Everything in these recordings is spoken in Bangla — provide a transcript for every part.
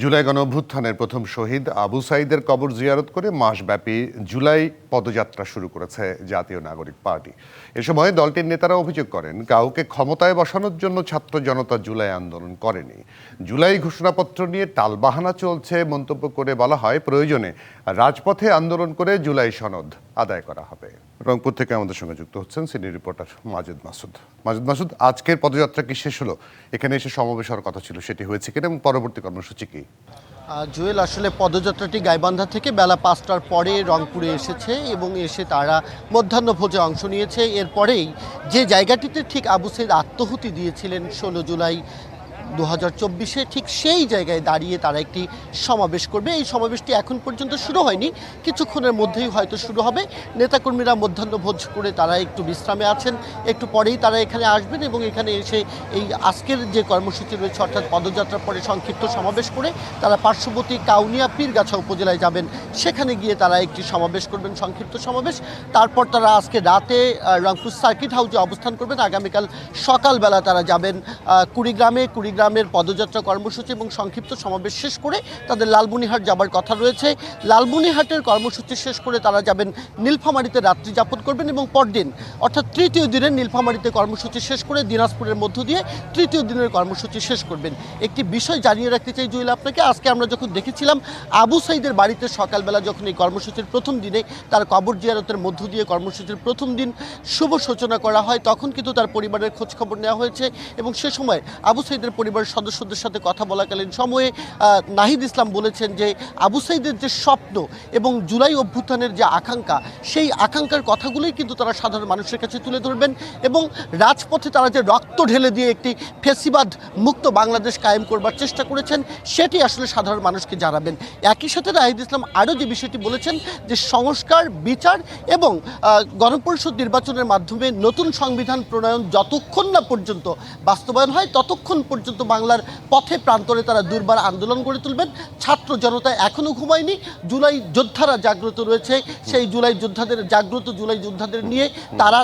জুলাই গণ অভ্যুত্থানের প্রথম শহীদ আবু সাইদের কবর জিয়ারত করে মাসব্যাপী জুলাই পদযাত্রা শুরু করেছে জাতীয় নাগরিক পার্টি। এ সময় দলটির নেতারা অভিযোগ করেন, কাউকে ক্ষমতায় বসানোর জন্য ছাত্র জনতা জুলাই আন্দোলন করেনি। জুলাই ঘোষণাপত্র নিয়ে টালবাহানা চলছে, মন্তব্য করে বলা হয় প্রয়োজনে রাজপথে আন্দোলন করে জুলাই সনদ আদায় করা হবে। রংপুর থেকে আমাদের সঙ্গে যুক্ত হচ্ছেন সিনিয়র রিপোর্টার মাজেদ মাসুদ। মাজেদ মাসুদ, আজকের পদযাত্রা কি শেষ হলো? এখানে এসে সমাবেশ হওয়ার কথা ছিল, সেটি হয়েছে কিনা এবং পরবর্তী কর্মসূচি কি? জুয়েল, আসলে পদযাত্রাটি গাইবান্ধা থেকে বেলা পাঁচটার পরে রংপুরে এসেছে এবং এসে তারা মধ্যাহ্নভোজে অংশ নিয়েছে। এরপরেই যে জায়গাটিতে ঠিক আবু সৈদ আত্মহুতি দিয়েছিলেন ষোলো জুলাই দু হাজার চব্বিশে ঠিক সেই জায়গায় দাঁড়িয়ে তারা একটি সমাবেশ করবে। এই সমাবেশটি এখন পর্যন্ত শুরু হয়নি। কিছুক্ষণের মধ্যেই হয়তো শুরু হবে। নেতাকর্মীরা মধ্যাহ্নভোজ করে তারা একটু বিশ্রামে আছেন। একটু পরেই তারা এখানে আসবেন এবং এখানে এসে এই আজকের যে কর্মসূচি রয়েছে, অর্থাৎ পদযাত্রার পরে সংক্ষিপ্ত সমাবেশ করে তারা পার্শ্ববর্তী কাউনিয়া পীরগাছা উপজেলায় যাবেন। সেখানে গিয়ে তারা একটি সমাবেশ করবেন, সংক্ষিপ্ত সমাবেশ। তারপর তারা আজকে রাতে রংপুর সার্কিট হাউসে অবস্থান করবেন। আগামীকাল সকালবেলা তারা যাবেন কুড়িগ্রামে কুড়িগ্রামের পদযাত্রা কর্মসূচি এবং সংক্ষিপ্ত সমাবেশ শেষ করে তাদের লালমনিহাট যাবার কথা রয়েছে। লালমনিহাটের কর্মসূচি শেষ করে তারা যাবেন নীলফামারীতে রাত্রি যাপন করবেন এবং পরদিন, অর্থাৎ তৃতীয় দিনের নীলফামারীতে কর্মসূচি শেষ করে দিনাজপুরের মধ্য দিয়ে তৃতীয় দিনের কর্মসূচি শেষ করবেন। একটি বিষয় জানিয়ে রাখতে চাই জুয়েল আপনাকে, আজকে আমরা যখন দেখেছিলাম আবু সাইদের বাড়িতে সকালবেলা যখন এই কর্মসূচির প্রথম দিনে তার কবর জিয়ারতের মধ্য দিয়ে কর্মসূচির প্রথম দিন শুভ সূচনা করা হয়, তখন কিন্তু তার পরিবারের খোঁজখবর নেওয়া হয়েছে এবং সে সময় আবু সাইদের পরিবারের সদস্যদের সাথে কথা বলাকালীন সময়ে নাহিদ ইসলাম বলেছেন যে আবু সাইদের যে স্বপ্ন এবং জুলাই অভ্যুত্থানের যে আকাঙ্ক্ষা, সেই আকাঙ্ক্ষার কথাগুলোই কিন্তু তারা সাধারণ মানুষের কাছে তুলে ধরবেন এবং রাজপথে তারা যে রক্ত ঢেলে দিয়ে একটি ফেসিবাদ মুক্ত বাংলাদেশ কায়েম করবার চেষ্টা করেছেন, সেটি আসলে সাধারণ মানুষকে জানাবেন। একই সাথে নাহিদ ইসলাম আরও যে বিষয়টি বলেছেন যে সংস্কার, বিচার এবং গণপরিষদ নির্বাচনের মাধ্যমে নতুন সংবিধান প্রণয়ন যতক্ষণ না পর্যন্ত বাস্তবায়ন হয়, ততক্ষণ পর্যন্ত বাংলার পথে প্রান্তরে তারা দুর্বার আন্দোলন গড়ে তুলবেন। ছাত্র জনতা এখনও ঘুমায়নি। জুলাই যোদ্ধারা জাগ্রত রয়েছে। সেই জুলাই যোদ্ধাদের, জাগ্রত জুলাই যোদ্ধাদের নিয়ে তারা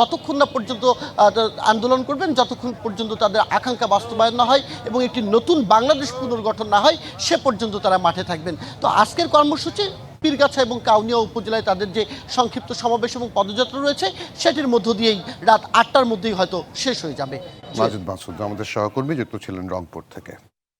ততক্ষণ না পর্যন্ত আন্দোলন করবেন। যতক্ষণ পর্যন্ত তাদের আকাঙ্ক্ষা বাস্তবায়ন না হয় এবং একটি নতুন বাংলাদেশ পুনর্গঠন না হয়, সে পর্যন্ত তারা মাঠে থাকবেন। তো আজকের কর্মসূচি পীরগাছা এবং কাউনিয়া উপজেলায় তাদের যে সংক্ষিপ্ত সমাবেশ এবং পদযাত্রা রয়েছে, সেটির মধ্য দিয়েই রাত আটটার মধ্যেই হয়তো শেষ হয়ে যাবে। মাজেদ মাসুদ, আমাদের সহকর্মী, যুক্ত ছিলেন রংপুর থেকে।